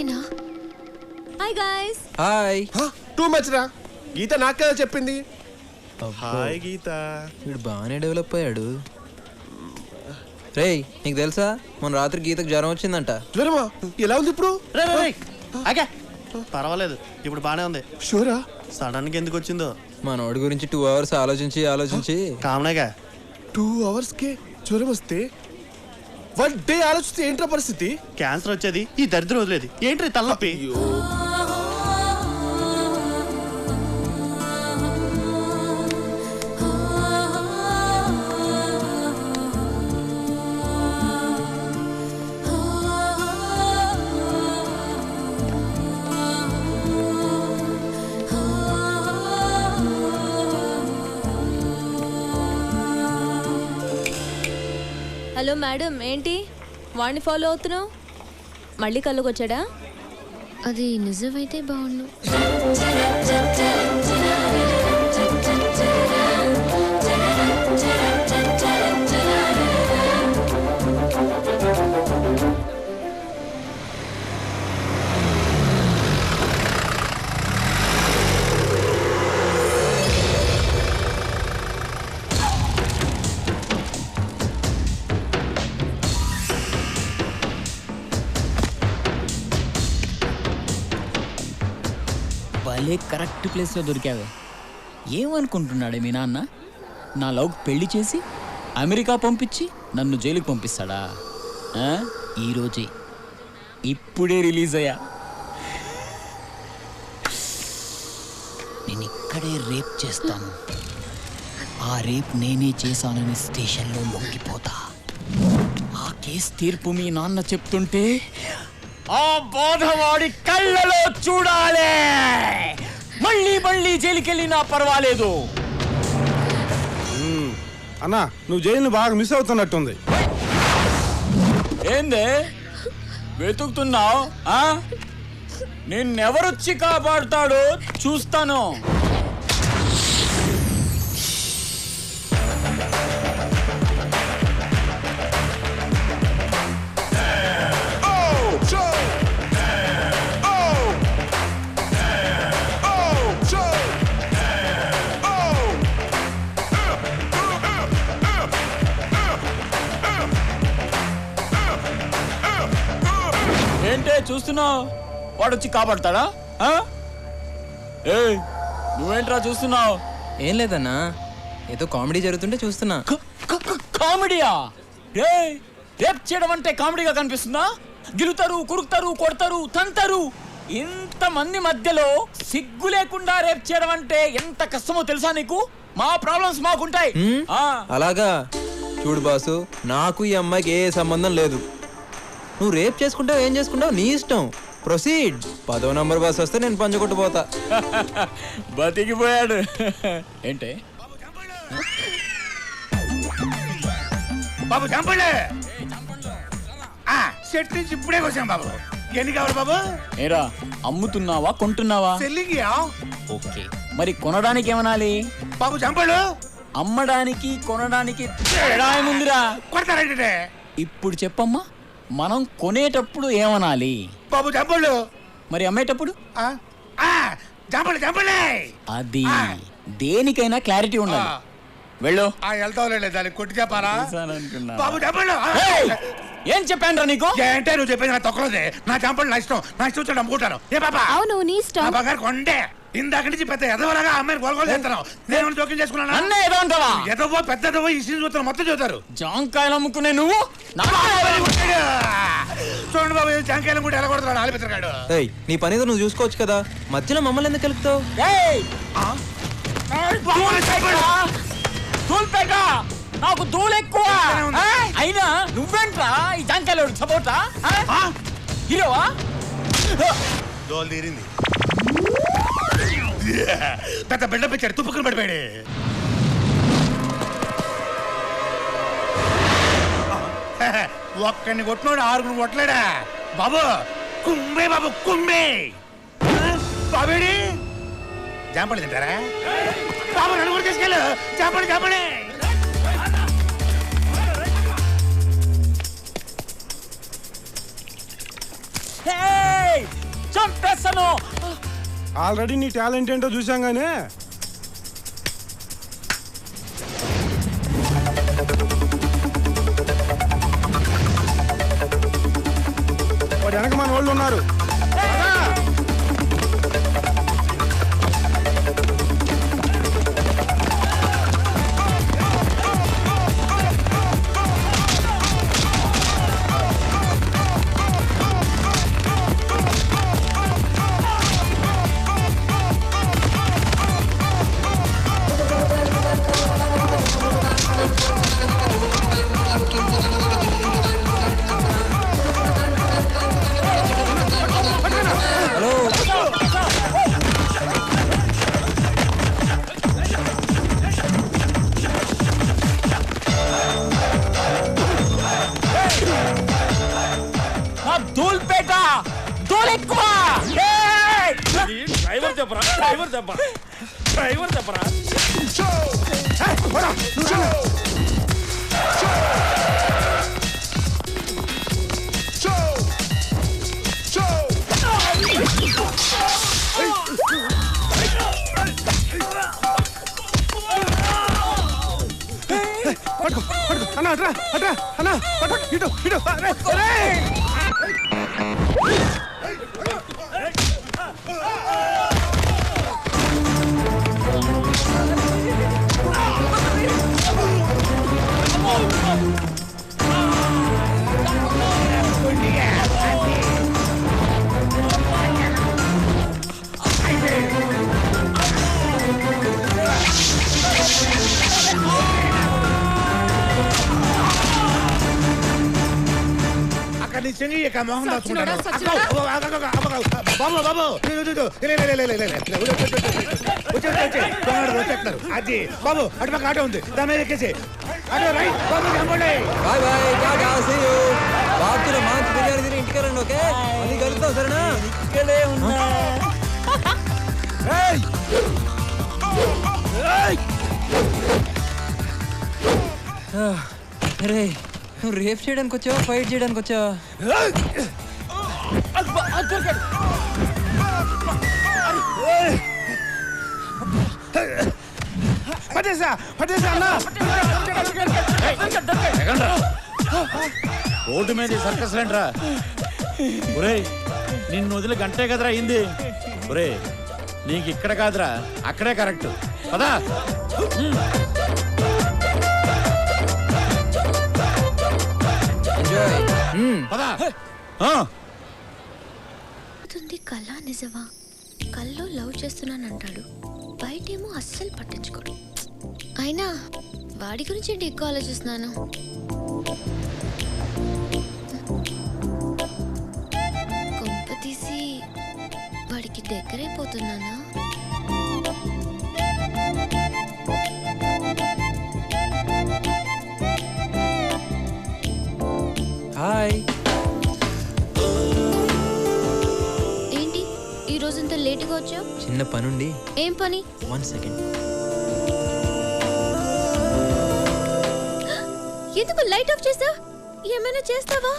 Hi guys hi too much రా. గీత నాకు కదా చెప్పింది హాయ్ గీత. వీడు బాగానే డెవలప్ అయ్యాడు. రేయ్ నీకు తెలుసా? మన రాత్రి గీతకు జ్వరం వచ్చిందంట. జ్వరమా? ఎలా ఉంది ఇప్పుడు? పర్వాలేదు ఇప్పుడు బానే ఉంది. షూరా? సడన్గా ఎందుకు వచ్చిందో? మనోడి గురించి టూ అవర్స్ ఆలోచించి ఆలోచించి. కామనేగా. టూ అవర్స్ కే జ్వరం వస్తే వన్ డే ఆలోచిస్తే ఏంట్రా పరిస్థితి? క్యాన్సర్ వచ్చేది. ఈ దరిద్రం వదిలేదు. ఏంటి ఈ తలనొప్పి? హలో మేడం ఏంటి? వాడిని ఫాలో అవుతున్నావు? మళ్ళీ కళ్ళకొచ్చాడా? అది నిజమైతే బాగుండు. భలే కరెక్ట్ ప్లేస్లో దొరికావే. ఏమనుకుంటున్నాడే మీ నాన్న? నా లవ్ పెళ్ళి చేసి అమెరికా పంపించి నన్ను జైలుకి పంపిస్తాడా? ఈరోజే ఇప్పుడే రిలీజ్ అయ్యా. నేను ఇక్కడే రేప్ చేస్తాను. ఆ రేప్ నేనే చేశానని స్టేషన్లో లొంగిపోతా. ఆ కేసు తీర్పు మీ నాన్న చెప్తుంటే ఆ బాధవాడి కళ్ళలో చూడాలి. మళ్ళీ మళ్ళీ జైలుకెళ్ళినా పర్వాలేదు. అన్నా నువ్వు జైలుని బాగా మిస్ అవుతున్నట్టుంది. ఏందే? వెతుకుతున్నావు? నిన్నెవరొచ్చి కాపాడుతాడో చూస్తాను. చూస్తున్నావు? వాడు వచ్చి కాపాడతాడా? ఆ? ఏయ్ నువ్వేంట్రా చూస్తున్నావు? ఏం లేదన్నా. ఏదో కామెడీ జరుగుతుంటే చూస్తున్నా. కామెడీయా? రేయ్ రేప్ చేయడం అంటే కామెడీగా కనిపిస్తుందా? గిలుతారు కురుకుతారు కొడతారు తంతారు. ఇంతమంది మధ్యలో సిగ్గు లేకుండా రేప్ చేయడం అంటే ఎంత కష్టమో తెలుసా నీకు? మా ప్రాబ్లమ్స్ మాకుంటాయి. అలాగా. చూడు బాసు నాకు ఈ అమ్మాయికి ఏ సంబంధం లేదు. నువ్వు రేప్ చేసుకుంటావు ఏం చేసుకుంటావు? నీ ఇష్టం. ప్రొసీడ్. పదో నంబర్ బస్ వస్తే నేను పంచకొట్టుపోతా బతికిపోయాడు. ఏంటే? బాబు చంపండి ఆ, సెట్ నుంచి ఇప్పుడే వచ్చాం బాబు. ఎన్ని కావాలి బాబు? ఏరా అమ్ముతున్నావా కొంటున్నావా? Selling okay. మరి కొనడానికి ఏమనాలి? బాబు చంపడు అమ్మడానికి కొనడానికి తేడా ఏముందిరా? కొడతారంటే ఇప్పుడు చెప్పమ్మా. మనం కొనేటప్పుడు ఏమనాలి? బాబు చంపడు మరి అమ్మేటప్పుడు? చంపండి చంపండి అది దేనికైనా క్లారిటీ ఉండాలి. వెళ్ళు. ఆ వెళ్తావులే దాన్ని కొట్టి చెప్పారా అనుకున్నా. బాబు ఏయ్! ఏం చెప్పానురా నీకు? ఏంటే నువ్వు చెప్పేది నా తొక్కలోదే? నా చంపడు నా ఇష్టం. నా ఇష్టం వచ్చాడు అమ్ముకుంటాను ఏ బాబా అవును నీ నా ఇష్టం బంగారు కొండే. ఇందాక నుంచి పెద్ద ఎదవలాగా అమ్మాయిని గొలగొలు చేస్తున్నావు. నేను జోక్యం చేసుకున్నాను? అన్న ఏదో అంటావా ఎదవో పెద్దదవో ఈ సీన్ చూస్తారు మొత్తం చూస్తారు. జాంకాయలు అమ్ముకునే నువ్వు? నా చూడండి బాబు జాంకాయలు కూడా ఎలా కొడుతున్నాడు ఆలిపిత్రగాడు ఏయ్ నీ పని ఏదో నువ్వు చూసుకోవచ్చు కదా. మధ్యలో మమ్మల్ని ఎందుకు కలుపుతావు! నాకు దూలు ఎక్కువ? అయినా నువ్వేంట్రా ఈ జాంకాయలు సపోర్టా హీరోవా? దోలు తీరింది. పెద్ద బిడ్డ పెంచాడు తుప్పుకుని పడిపోయాడు. ఒక్కడిని కొట్టినోడు ఆరుగురు కొట్టలేడా? బాబు కుంబే బాబు కుంబే బాబేడి. జాంపడి తింటారా? బాబు నన్ను కూడా తీసుకెళ్ళు. జాంపడి జాంపడి. ఆల్రెడీ నీ టాలెంట్ ఏంటో చూసాం కానీ వెనక మన వాళ్ళు ఉన్నారు. అన్న అట్రా అట్రా అన్న ఇటు ఇటు అరే, అరే. లే, లే. వచ్చే, వచ్చే, వచ్చే, వచ్చే, వచ్చే, వచ్చే, వచ్చేస్తున్నారు. అది బాబు అటుపక్క ఆటో ఉంది దాని మీద ఎక్కేసి అటు రైట్ బాబు చంపండి bye bye tata see you బాబుతున్న మంచి బిర్యానీ తిని ఇంటికి రండి ఓకే మళ్ళీ కలుద్దాం సరేనా ఇక్కడే ఉన్నా అరే నువ్వు రేప్ చేయడానికి వచ్చావా? ఫైట్ చేయడానికి వచ్చావా. పట్టేసా పట్టేసా అన్న. రోడ్డు మీద సర్కస్ రా ఒరేయ్ నిన్ను వదిలి గంటే కదరా అయింది. ఒరే నీకు ఇక్కడ కాదురా అక్కడే కరెక్ట్. పదా. ఎంజాయ్ పదా కళ నిజమా? కల్లో లవ్ చేస్తున్నానంటాడు. బయటేమో అస్సలు పట్టించుకోడు. అయినా వాడి గురించి ఏంటి ఎక్కువ ఆలోచిస్తున్నాను? కొంప తీసి వాడికి దగ్గరైపోతున్నానా? వచ్చావు చిన్న పనుండి. ఏం పని? One second. ఎందుకు లైట్ ఆఫ్ చేసా ఏమైనా చేస్తావా?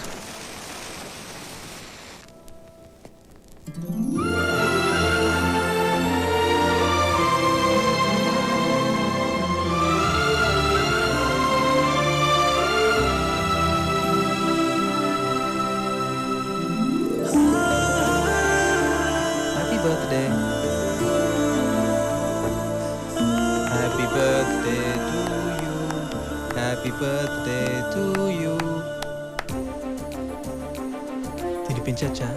Happy birthday to you తినిపించచ్చా?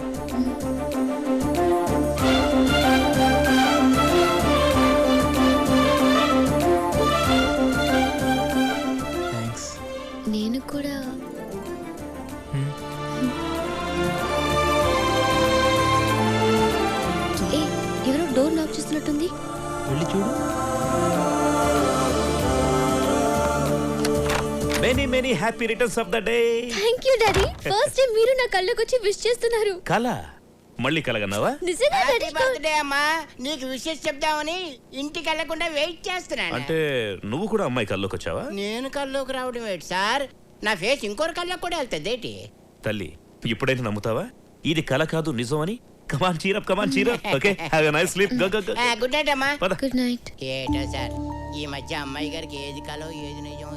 Many happy returns of the day thank you daddy first time మీరు నా కళ్ళకి వచ్చి విష్ చేస్తున్నారు. కళ? మళ్ళీ కలగన్నావా నిజంగా డాడీ బర్త్డే అమ్మా. నీకు విషయం చెప్దామని ఇంటికి వెళ్ళకుండా వెయిట్ చేస్తున్నాను. అంటే నువ్వు కూడా అమ్మాయి కల్లోకి వచ్చావా? నేను కల్లోకి రావడం ఏంటి సార్? నా ఫేస్ ఇంకోరి కళ్ళకి కూడా వెళ్తుంది ఏంటి? తల్లి ఇప్పుడైతే నమ్ముతావా? ఇది కల కాదు నిజం అని come on cheer up come on cheer up okay have a nice sleep go go go good night అమ్మా. పద. గుడ్ నైట్ ఏటో సార్ ఈ మధ్య అమ్మాయి గారికి ఏది కలో ఏది నిజమో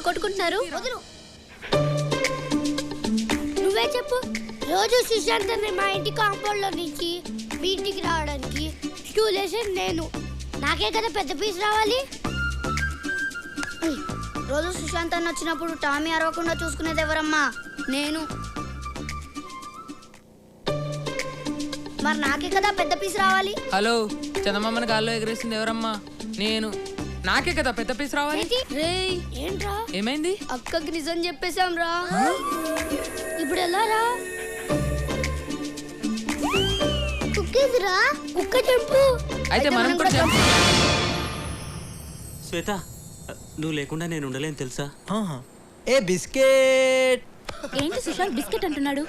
ఎందుకు కొట్టుకుంటున్నారు నువ్వే చెప్పు. రోజు సుశాంత్ మా ఇంటి కాంపౌండ్లో నుంచి మీ ఇంటికి రావడానికి స్టూల్ నేను. నాకే కదా పెద్ద పీస్ రావాలి? రోజు సుశాంత్ అన్న వచ్చినప్పుడు టామీ అరవకుండా చూసుకునేది ఎవరమ్మా? నేను. మరి నాకే కదా పెద్ద పీస్ రావాలి? హలో చందమామని గాల్లో ఎగరేసింది ఎవరమ్మా? నేను. నాకే కదా పెద్ద పీస్ రావాలి. రేయ్. ఏంట్రా? ఏమైంది? అక్కకి నిజం చెప్పేశాం రా. ఇప్పుడు ఎలా రా? కుక్కేదిరా కుక్క చెప్పు అయితే మనం కూడా చంపు. శ్వేత నువ్వు లేకుండా నేను ఉండలేను తెలుసా? ఏ బిస్కెట్? ఏంటి సుశాంత్ బిస్కెట్ అంటున్నాడు?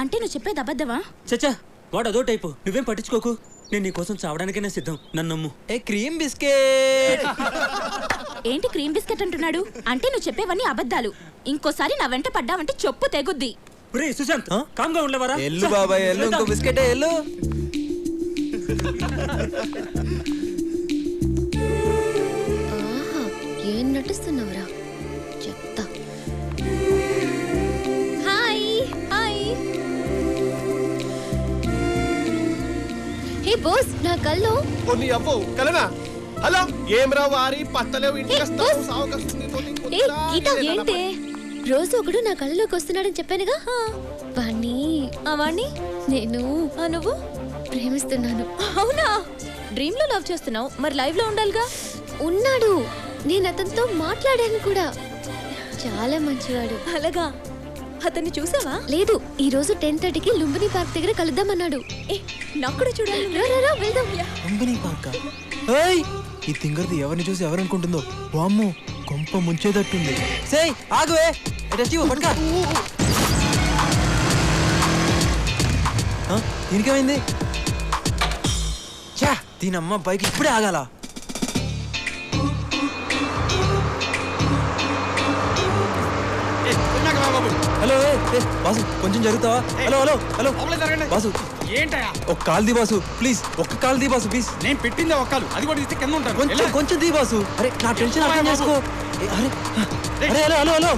అంటే నువ్వు చెప్పేది అబద్ధమా? చచ్చా వాడు అదో టైపు. నువ్వేం పట్టించుకోకు? నేను నీ కోసం చావడానికైనా సిద్ధం. నన్ను నమ్ము ఏ క్రీమ్ బిస్కెట్. ఏంటి క్రీమ్ బిస్కెట్ అంటున్నాడు? అంటే నువ్వు చెప్పేవన్నీ అబద్ధాలు. ఇంకోసారి నా వెంట పడ్డావంటే చెప్పు తెగుద్ది. రే సుశాంత్ కామ్గా ఉండలేవరా? ఎల్లు బాబాయ్ ఎల్లు ఇంకో బిస్కెటే ఎల్లు. ఆహా ఏం నటిస్తున్నావురా? హే బోస్ నా కల్లో కొన్ని అవ్వు కలనా? హలో? ఏం రా వారి పత్తలేవు ఇంటికి వస్తావు సావుకొస్తుంది ఏ గీత ఏంటే? రోజు ఒకడు నా కళ్ళలోకి వస్తున్నాడని చెప్పానుగా? వాణ్ణి ఆ వాణ్ణి నేను ఆ నువ్వు? ప్రేమిస్తున్నాను. అవునా? డ్రీమ్లో లవ్ చేస్తున్నావు మరి లైవ్లో ఉండాలిగా? ఉన్నాడు. నేను అతనితో మాట్లాడాను కూడా. చాలా మంచివాడు. అలాగా? అతన్ని చూసావా? లేదు ఈ రోజు టెన్ థర్టీకి లుంబిని పార్క్ దగ్గర కలుద్దామన్నాడు. ఏ నాకు కూడా చూడాలి రా, రా, రా, వెళ్దాం. కంపెనీ పార్క ఏయ్ ఈ తింగర్ది ఎవరిని చూసి ఎవరనుకుంటుందో? వామ్మో కొంప ముంచేటట్టుంది. సేయ్ ఆగువే టెస్ట్ ఇవ్వు పట్టుకా. ఆ, దీనికేమైంది? చా దీనమ్మ బైక్ ఇప్పుడే ఆగాల. ఏ, బాసు కొంచెం జరుగుతావా? Hello hello hello. బాసు. ఏంటయా ఒక కాల్ ది బాసు ప్లీజ్ ఒక్క కాల్ ది బాసు ప్లీజ్. నేను పెట్టింది ఒక్కలు అది కూడా ఇస్తే కింద ఉంటాను కొంచెం కొంచెం ది బాసు. అరే నా టెన్షన్ అర్థం చేసుకో. అరే అరే హలో హలో హలో.